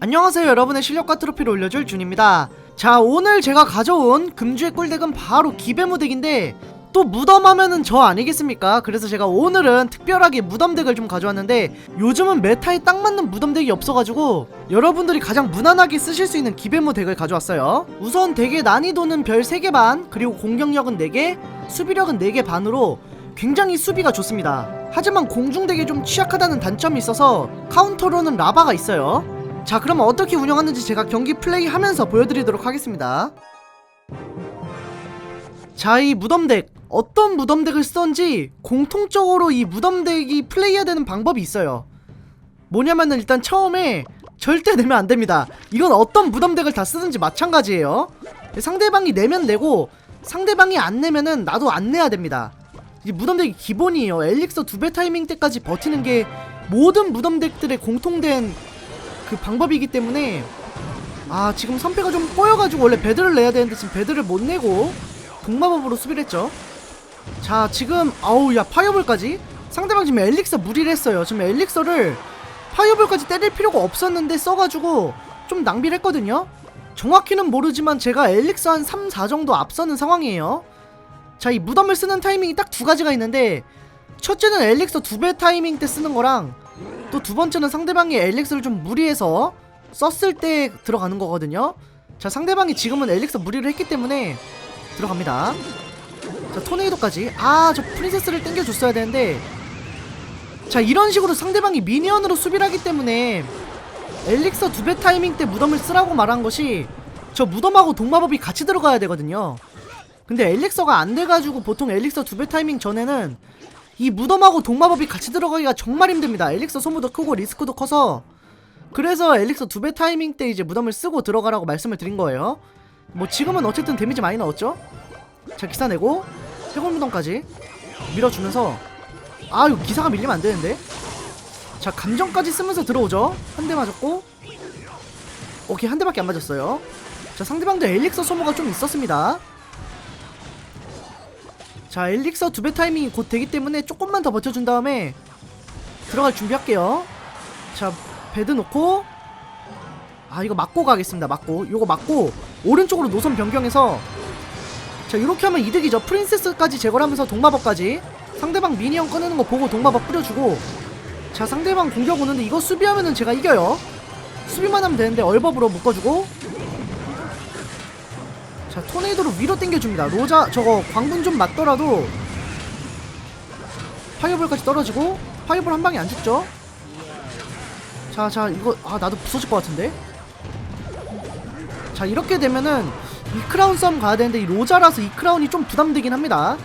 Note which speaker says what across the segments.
Speaker 1: 안녕하세요 여러분의 실력과 트로피를 올려줄 준입니다. 자 오늘 제가 가져온 금주의 꿀덱은 바로 기배무덱인데 또 무덤하면은 저 아니겠습니까? 그래서 제가 오늘은 특별하게 무덤덱을 좀 가져왔는데 요즘은 메타에 딱 맞는 무덤덱이 없어가지고 여러분들이 가장 무난하게 쓰실 수 있는 기배무 덱을 가져왔어요. 우선 덱의 난이도는 별 3개 반 그리고 공격력은 4개 수비력은 4개 반으로 굉장히 수비가 좋습니다. 하지만 공중덱에 좀 취약하다는 단점이 있어서 카운터로는 라바가 있어요 자 그럼 어떻게 운영하는지 제가 경기 플레이 하면서 보여드리도록 하겠습니다. 자 이 무덤덱. 어떤 무덤덱을 쓰던지 공통적으로 이 무덤덱이 플레이해야 되는 방법이 있어요. 뭐냐면은 일단 처음에 절대 내면 안됩니다. 이건 어떤 무덤덱을 다 쓰든지 마찬가지예요. 상대방이 내면 내고 상대방이 안 내면은 나도 안 내야 됩니다. 이 무덤덱이 기본이에요. 엘릭서 두 배 타이밍 때까지 버티는 게 모든 무덤덱들의 공통된 그 방법이기 때문에 아 지금 선패가 좀 꼬여가지고 원래 배드를 내야 되는데 지금 배드를 못 내고 동마법으로 수비를 했죠. 자 지금 아우 야 파이어볼까지? 상대방 지금 엘릭서 무리를 했어요. 지금 엘릭서를 파이어볼까지 때릴 필요가 없었는데 써가지고 좀 낭비를 했거든요. 정확히는 모르지만 제가 엘릭서 한 3, 4 정도 앞서는 상황이에요. 자 이 무덤을 쓰는 타이밍이 딱 두 가지가 있는데 첫째는 엘릭서 두 배 타이밍 때 쓰는 거랑 또 두 번째는 상대방이 엘릭스를 좀 무리해서 썼을 때 들어가는 거거든요. 자 상대방이 지금은 엘릭스 무리를 했기 때문에 들어갑니다. 자 토네이도까지. 아 저 프린세스를 땡겨줬어야 되는데. 자 이런 식으로 상대방이 미니언으로 수비를 하기 때문에 엘릭서 두 배 타이밍 때 무덤을 쓰라고 말한 것이 저 무덤하고 동마법이 같이 들어가야 되거든요. 근데 엘릭서가 안 돼가지고 보통 엘릭서 두 배 타이밍 전에는 이 무덤하고 동마법이 같이 들어가기가 정말 힘듭니다. 엘릭서 소모도 크고 리스크도 커서. 그래서 엘릭서 두 배 타이밍 때 이제 무덤을 쓰고 들어가라고 말씀을 드린 거예요. 뭐 지금은 어쨌든 데미지 많이 넣었죠? 자 기사 내고 해골 무덤까지 밀어주면서. 아 이거 기사가 밀리면 안 되는데? 자 감정까지 쓰면서 들어오죠? 한 대 맞았고. 오케이 한 대밖에 안 맞았어요. 자 상대방도 엘릭서 소모가 좀 있었습니다 자 엘릭서 두 배 타이밍이 곧 되기 때문에 조금만 더 버텨준 다음에 들어갈 준비할게요. 자 배드 놓고. 아 이거 맞고 가겠습니다 맞고. 요거 맞고 오른쪽으로 노선 변경해서. 자 이렇게 하면 이득이죠. 프린세스까지 제거를 하면서 동마법까지. 상대방 미니언 꺼내는 거 보고 동마법 뿌려주고. 자 상대방 공격 오는데 이거 수비하면은 제가 이겨요. 수비만 하면 되는데 얼법으로 묶어주고 자 토네이도로 위로 당겨줍니다. 로자 저거 광분 좀 맞더라도 파이어볼까지 떨어지고 파이어볼 한 방에 안 죽죠? 자자 이거 아 나도 부서질 것 같은데? 자 이렇게 되면은 이 크라운 싸움 가야 되는데 이 로자라서 이 크라운이 좀 부담되긴 합니다.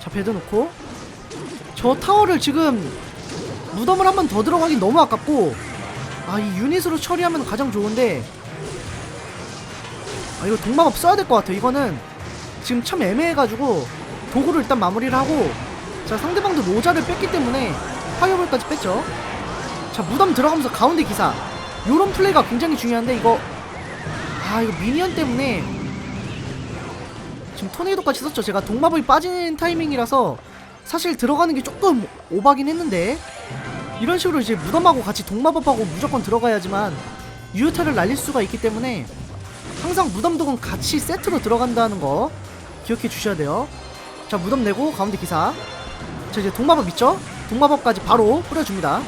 Speaker 1: 자 배드 놓고. 저 타워를 지금 무덤을 한 번 더 들어가긴 너무 아깝고 아 이 유닛으로 처리하면 가장 좋은데 아 이거 동마법 써야 될 것 같아 이거는 지금 참 애매해가지고 도구를 일단 마무리를 하고 자 상대방도 로자를 뺐기 때문에 파이어볼까지 뺐죠. 자 무덤 들어가면서 가운데 기사. 요런 플레이가 굉장히 중요한데 이거 아 이거 미니언 때문에 지금 토네이도까지 썼죠. 제가 동마법이 빠지는 타이밍이라서 사실 들어가는 게 조금 오바긴 했는데 이런 식으로 이제 무덤하고 같이 동마법하고 무조건 들어가야지만 유효타를 날릴 수가 있기 때문에 항상 무덤독은 같이 세트로 들어간다는 거 기억해 주셔야 돼요. 자 무덤 내고 가운데 기사. 자 이제 동마법 있죠? 동마법까지 바로 뿌려줍니다.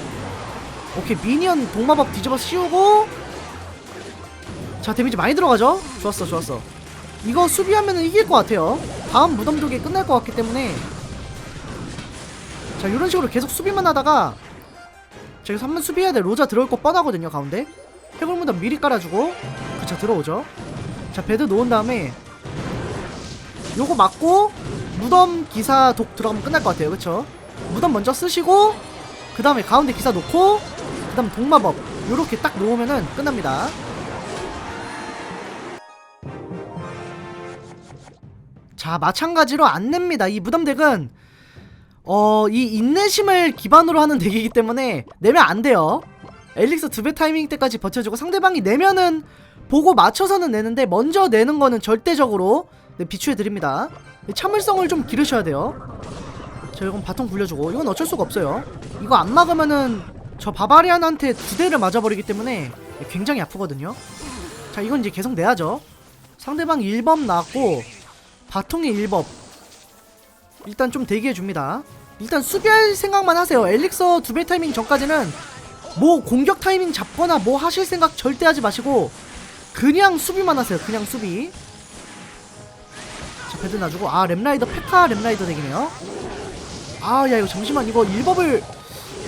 Speaker 1: 오케이 미니언 동마법 뒤집어 씌우고 자 데미지 많이 들어가죠? 좋았어 좋았어. 이거 수비하면 이길 것 같아요. 다음 무덤독이 끝날 것 같기 때문에 자 이런 식으로 계속 수비만 하다가 자 여기서 한번 수비해야 돼. 로자 들어올 거 뻔하거든요 가운데. 해골 무덤 미리 깔아주고 그쵸 들어오죠. 자 배드 놓은 다음에 요거 맞고 무덤 기사 독 들어가면 끝날 것 같아요. 그쵸? 무덤 먼저 쓰시고 그 다음에 가운데 기사 놓고 그 다음 동마법. 요렇게 딱 놓으면은 끝납니다. 자 마찬가지로 안 냅니다. 이 무덤 덱은 어 이 인내심을 기반으로 하는 덱이기 때문에 내면 안 돼요. 엘릭스 두 배 타이밍 때까지 버텨주고 상대방이 내면은 보고 맞춰서는 내는데 먼저 내는 거는 절대적으로 네, 비추해 드립니다. 참을성을 좀 기르셔야 돼요. 자, 이건 바통 굴려주고 이건 어쩔 수가 없어요. 이거 안 막으면은 저 바바리안한테 두 대를 맞아버리기 때문에 굉장히 아프거든요. 자, 이건 이제 계속 내야죠. 상대방 1법 나왔고 바통이 1법. 일단 좀 대기해 줍니다. 일단 수비할 생각만 하세요. 엘릭서 두 배 타이밍 전까지는 뭐 공격 타이밍 잡거나 뭐 하실 생각 절대 하지 마시고 그냥 수비만 하세요. 그냥 수비. 자, 배드 놔주고 아 랩라이더 페카 랩라이더 덱이네요. 아 야 이거 잠시만 이거 1법을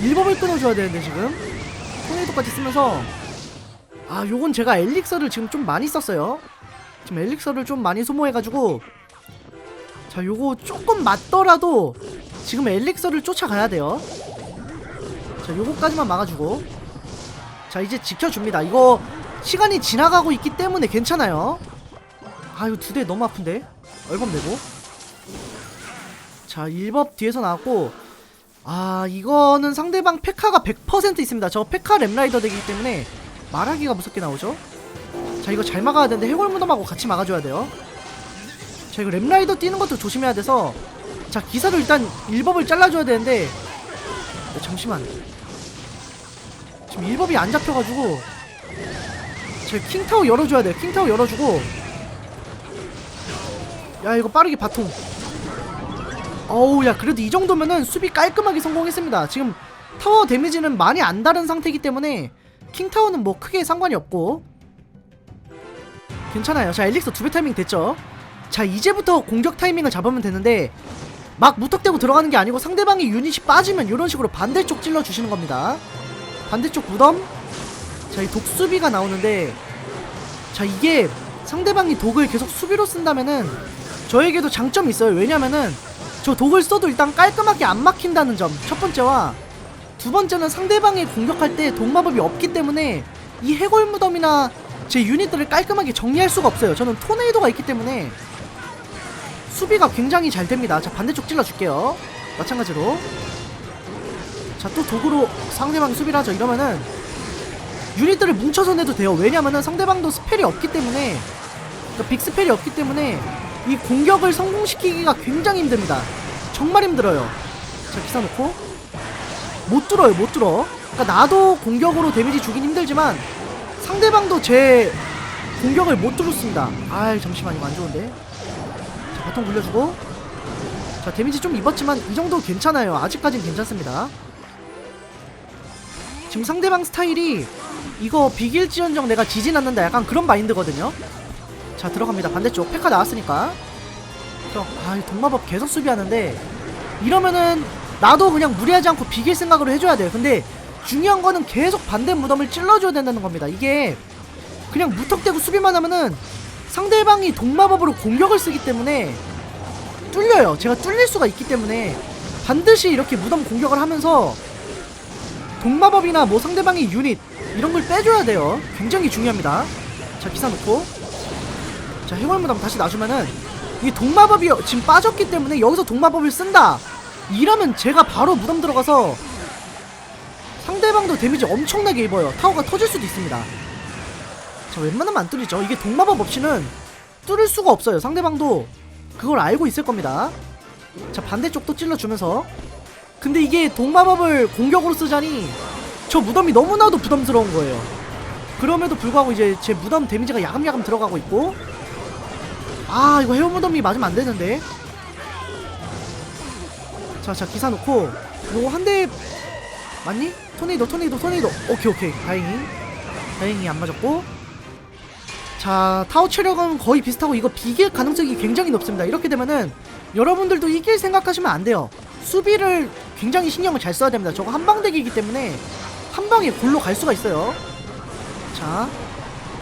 Speaker 1: 1법을 끊어줘야 되는데 지금 토네이도까지 쓰면서 아 요건 제가 엘릭서를 지금 좀 많이 썼어요. 지금 엘릭서를 좀 많이 소모해가지고 자 요거 조금 맞더라도 지금 엘릭서를 쫓아가야 돼요. 자 요거까지만 막아주고 자 이제 지켜줍니다. 이거 시간이 지나가고 있기 때문에 괜찮아요. 아 이거 두 대 너무 아픈데 얼범 내고 자 1법 뒤에서 나왔고 아 이거는 상대방 페카가 100% 있습니다. 저 페카 랩라이더 되기 때문에 말하기가 무섭게 나오죠. 자 이거 잘 막아야 되는데 해골 무덤하고 같이 막아줘야 돼요. 자 이거 랩라이더 뛰는 것도 조심해야 돼서 자 기사를 일단 1법을 잘라줘야 되는데 야, 잠시만 지금 1법이 안 잡혀가지고 자 킹타워 열어줘야 돼요 킹타워 열어주고. 야 이거 빠르게 바통. 어우 야 그래도 이 정도면은 수비 깔끔하게 성공했습니다. 지금 타워 데미지는 많이 안 다른 상태이기 때문에 킹타워는 뭐 크게 상관이 없고. 괜찮아요. 자 엘릭서 두 배 타이밍 됐죠? 자 이제부터 공격 타이밍을 잡으면 되는데 막 무턱대고 들어가는 게 아니고 상대방이 유닛이 빠지면 이런 식으로 반대쪽 찔러 주시는 겁니다. 반대쪽 무덤 자 이 독수비가 나오는데 자 이게 상대방이 독을 계속 수비로 쓴다면은 저에게도 장점이 있어요. 왜냐면은 저 독을 써도 일단 깔끔하게 안 막힌다는 점 첫 번째와 두 번째는 상대방이 공격할 때 독마법이 없기 때문에 이 해골 무덤이나 제 유닛들을 깔끔하게 정리할 수가 없어요. 저는 토네이도가 있기 때문에 수비가 굉장히 잘 됩니다. 자 반대쪽 찔러줄게요. 마찬가지로. 자 또 독으로 상대방이 수비를 하죠. 이러면은 유닛들을 뭉쳐서 내도 돼요. 왜냐면은 상대방도 스펠이 없기 때문에 그러니까 빅 스펠이 없기 때문에 이 공격을 성공시키기가 굉장히 힘듭니다. 정말 힘들어요. 자 기사 놓고. 못 뚫어요 못 뚫어. 그러니까 나도 공격으로 데미지 주긴 힘들지만 상대방도 제 공격을 못 뚫었습니다. 아이 잠시만 이거 안 좋은데. 자 바통 굴려주고. 자 데미지 좀 입었지만 이 정도 괜찮아요. 아직까진 괜찮습니다. 지금 상대방 스타일이 이거 비길지언정 내가 지진 않는다. 약간 그런 마인드거든요. 자 들어갑니다. 반대쪽. 페카 나왔으니까. 저, 아, 이 동마법 계속 수비하는데 이러면은 나도 그냥 무리하지 않고 비길 생각으로 해줘야 돼요. 근데 중요한 거는 계속 반대 무덤을 찔러줘야 된다는 겁니다. 이게 그냥 무턱대고 수비만 하면은 상대방이 동마법으로 공격을 쓰기 때문에 뚫려요. 제가 뚫릴 수가 있기 때문에 반드시 이렇게 무덤 공격을 하면서 동마법이나 뭐 상대방의 유닛 이런 걸 빼줘야 돼요. 굉장히 중요합니다. 자 기사 놓고. 자 해골무덤 다시 놔주면은 이 동마법이 지금 빠졌기 때문에 여기서 동마법을 쓴다. 이러면 제가 바로 무덤 들어가서 상대방도 데미지 엄청나게 입어요. 타워가 터질 수도 있습니다. 자 웬만하면 안 뚫리죠. 이게 동마법 없이는 뚫을 수가 없어요. 상대방도 그걸 알고 있을 겁니다. 자 반대쪽도 찔러주면서. 근데 이게 동마법을 공격으로 쓰자니 저 무덤이 너무나도 부담스러운 거예요. 그럼에도 불구하고 이제 제 무덤 데미지가 야금야금 들어가고 있고. 아 이거 헤어 무덤이 맞으면 안 되는데. 자자 기사 놓고. 요거 한 대 맞니? 토네이도 토네이도 토네이도. 오케이 오케이. 다행히. 다행히 안 맞았고. 자 타워 체력은 거의 비슷하고 이거 비길 가능성이 굉장히 높습니다. 이렇게 되면은 여러분들도 이길 생각하시면 안 돼요. 수비를 굉장히 신경을 잘 써야 됩니다. 저거 한방대기이기 때문에 한 방에 골로 갈 수가 있어요. 자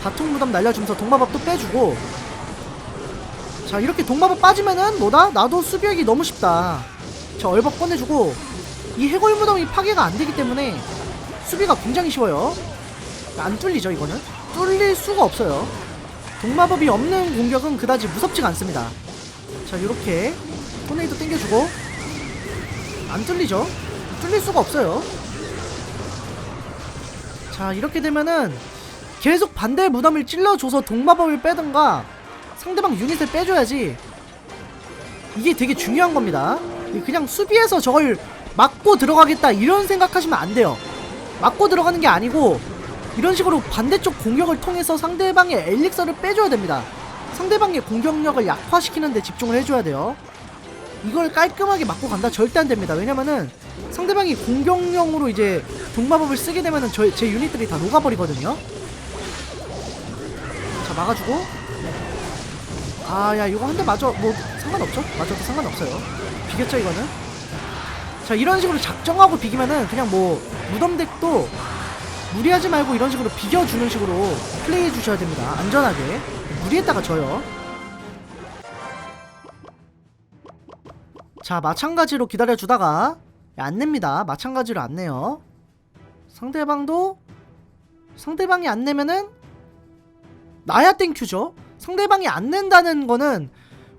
Speaker 1: 다통 무덤 날려주면서 동마법도 빼주고. 자 이렇게 동마법 빠지면은 뭐다? 나도 수비하기 너무 쉽다. 자 얼법 꺼내주고. 이 해골 무덤이 파괴가 안 되기 때문에 수비가 굉장히 쉬워요. 안 뚫리죠 이거는? 뚫릴 수가 없어요. 동마법이 없는 공격은 그다지 무섭지가 않습니다. 자 요렇게 토네이도 땡겨주고. 안 뚫리죠? 뚫릴 수가 없어요 자 이렇게 되면은 계속 반대 무덤을 찔러줘서 동마법을 빼든가 상대방 유닛을 빼줘야지 이게 되게 중요한 겁니다 그냥 수비해서 저걸 막고 들어가겠다 이런 생각하시면 안 돼요 맞고 들어가는 게 아니고 이런 식으로 반대쪽 공격을 통해서 상대방의 엘릭서를 빼줘야 됩니다. 상대방의 공격력을 약화시키는 데 집중을 해줘야 돼요. 이걸 깔끔하게 맞고 간다 절대 안 됩니다. 왜냐면은 상대방이 공격용으로 이제 동마법을 쓰게 되면은 저, 제 유닛들이 다 녹아버리거든요. 자 막아주고 아야 이거 한 대 맞아 뭐 상관없죠? 맞아도 상관없어요. 비겼죠 이거는? 자 이런 식으로 작정하고 비기면은 그냥 뭐 무덤덱도 무리하지 말고 이런 식으로 비겨주는 식으로 플레이해 주셔야 됩니다. 안전하게 무리했다가 져요. 자 마찬가지로 기다려주다가 안 냅니다. 마찬가지로 안 내요. 상대방도 상대방이 안 내면은 나야 땡큐죠. 상대방이 안 낸다는 거는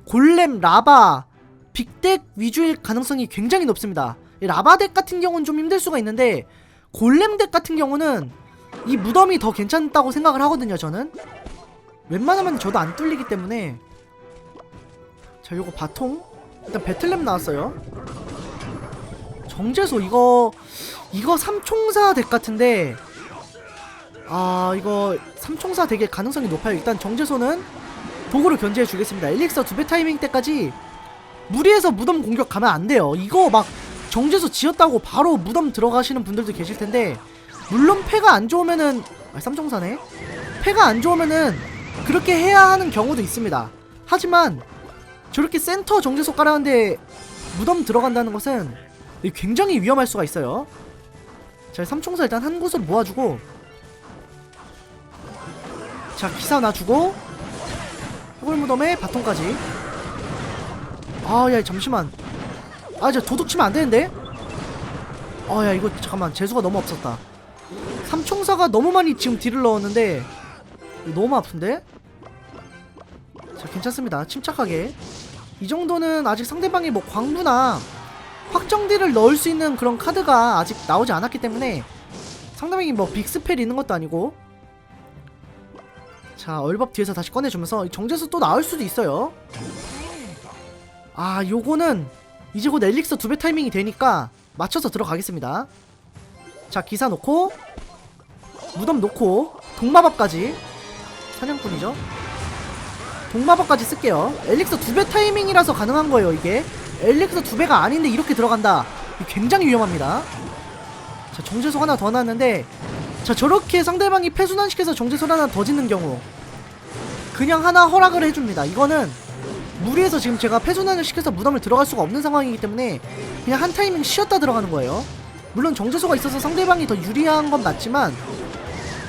Speaker 1: 골렘, 라바, 빅덱 위주일 가능성이 굉장히 높습니다. 이 라바덱 같은 경우는 좀 힘들 수가 있는데 골렘덱 같은 경우는 이 무덤이 더 괜찮다고 생각을 하거든요. 저는 웬만하면 저도 안 뚫리기 때문에 자 요거 바통 일단 배틀램 나왔어요. 정제소 이거 이거 삼총사 덱 같은데 아 이거 삼총사 덱의 가능성이 높아요. 일단 정제소는 도구로 견제해 주겠습니다. 엘릭서 두 배 타이밍 때까지 무리해서 무덤 공격 가면 안 돼요. 이거 막 정제소 지었다고 바로 무덤 들어가시는 분들도 계실 텐데 물론 패가 안 좋으면은 아, 삼총사네. 패가 안 좋으면은 그렇게 해야 하는 경우도 있습니다. 하지만 저렇게 센터 정제소 깔았는데 무덤 들어간다는 것은 굉장히 위험할 수가 있어요. 자, 삼총사 일단 한 곳으로 모아주고 자, 기사 놔주고 해골 무덤에 바통까지 아, 야, 잠시만 아, 저 도둑 치면 안 되는데? 아, 야, 이거 잠깐만 재수가 너무 없었다 삼총사가 너무 많이 지금 딜을 넣었는데 너무 아픈데? 자, 괜찮습니다. 침착하게 이 정도는 아직 상대방이 뭐 광부나 확정딜을 넣을 수 있는 그런 카드가 아직 나오지 않았기 때문에 상대방이 뭐 빅스펠 있는 것도 아니고 자 얼법 뒤에서 다시 꺼내주면서 정제수 또 나올 수도 있어요. 아 요거는 이제 곧 엘릭서 두 배 타이밍이 되니까 맞춰서 들어가겠습니다. 자 기사 놓고 무덤 놓고 동마법까지. 사냥꾼이죠? 동마법까지 쓸게요. 엘릭서 두 배 타이밍이라서 가능한 거예요 이게 엘릭서 두 배가 아닌데 이렇게 들어간다. 굉장히 위험합니다. 자 정제소 하나 더 나왔는데 자 저렇게 상대방이 패순환시켜서 정제소 하나 더 짓는 경우 그냥 하나 허락을 해줍니다. 이거는 무리해서 지금 제가 패순환을 시켜서 무덤을 들어갈 수가 없는 상황이기 때문에 그냥 한 타이밍 쉬었다 들어가는 거예요. 물론 정제소가 있어서 상대방이 더 유리한 건 맞지만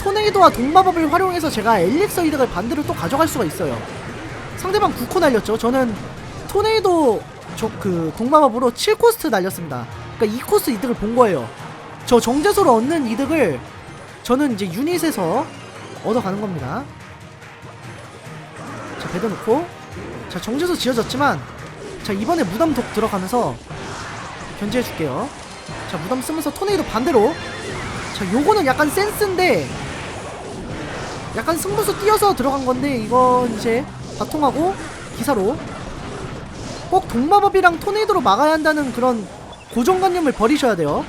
Speaker 1: 토네이도와 동마법을 활용해서 제가 엘릭서 이득을 반대로 또 가져갈 수가 있어요. 상대방 9코 날렸죠. 저는 토네이도 저그 동마법으로 7코스트 날렸습니다. 그러니까 2코스 이득을 본 거예요. 저 정제소로 얻는 이득을 저는 이제 유닛에서 얻어가는 겁니다. 자 배드 놓고. 자 정제소 지어졌지만 자 이번에 무덤 독 들어가면서 견제해 줄게요. 자 무덤 쓰면서 토네이도 반대로. 자 요거는 약간 센스인데 약간 승부수 띄어서 들어간 건데 이건 이제 바통하고 기사로 꼭 동마법이랑 토네이도로 막아야 한다는 그런 고정관념을 버리셔야 돼요.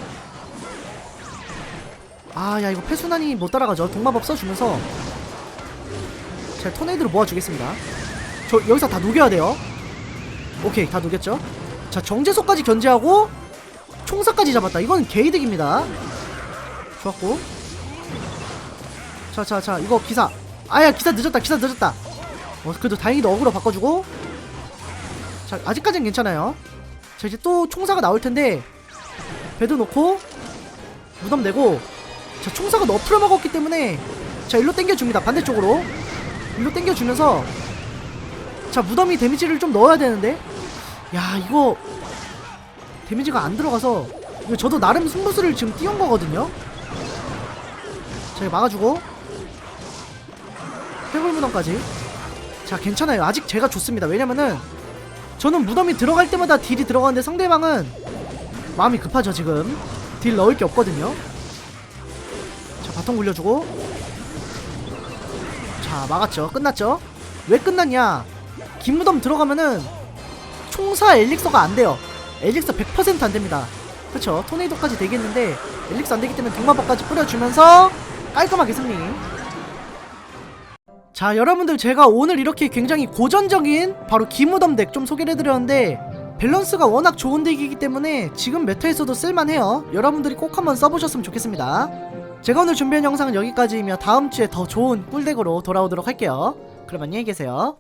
Speaker 1: 아 야 이거 패순환이 못 따라가죠. 동마법 써주면서. 자 토네이도로 모아주겠습니다. 저 여기서 다 녹여야 돼요. 오케이 다 녹였죠? 자 정제소까지 견제하고 총사까지 잡았다. 이건 개이득입니다. 좋았고. 자자자 이거 기사. 아야 기사 늦었다 기사 늦었다. 어 그래도 다행히도 어그로 바꿔주고 자 아직까진 괜찮아요. 자 이제 또 총사가 나올텐데 배드 놓고 무덤 내고 자 총사가 너프를 먹었기 때문에 자 일로 땡겨줍니다 반대쪽으로. 일로 땡겨주면서 자 무덤이 데미지를 좀 넣어야 되는데 야 이거 데미지가 안 들어가서 이거 저도 나름 승부수를 지금 띄운 거거든요. 자 이거 막아주고. 해골 무덤까지. 자 괜찮아요. 아직 제가 좋습니다. 왜냐면은 저는 무덤이 들어갈 때마다 딜이 들어가는데 상대방은 마음이 급하죠 지금. 딜 넣을 게 없거든요. 자 바통 굴려주고. 자 막았죠. 끝났죠? 왜 끝났냐? 김무덤 들어가면은 총사 엘릭서가 안 돼요. 엘릭서 100%안 됩니다. 그쵸? 토네이도까지 되겠는데 엘릭스 안되기 때문에 동마법까지 뿌려주면서 깔끔하게 승리 자 여러분들 제가 오늘 이렇게 굉장히 고전적인 바로 기무덤 덱 좀 소개를 해드렸는데 밸런스가 워낙 좋은 덱이기 때문에 지금 메타에서도 쓸만해요. 여러분들이 꼭 한번 써보셨으면 좋겠습니다. 제가 오늘 준비한 영상은 여기까지이며 다음주에 더 좋은 꿀덱으로 돌아오도록 할게요. 그럼 안녕히 계세요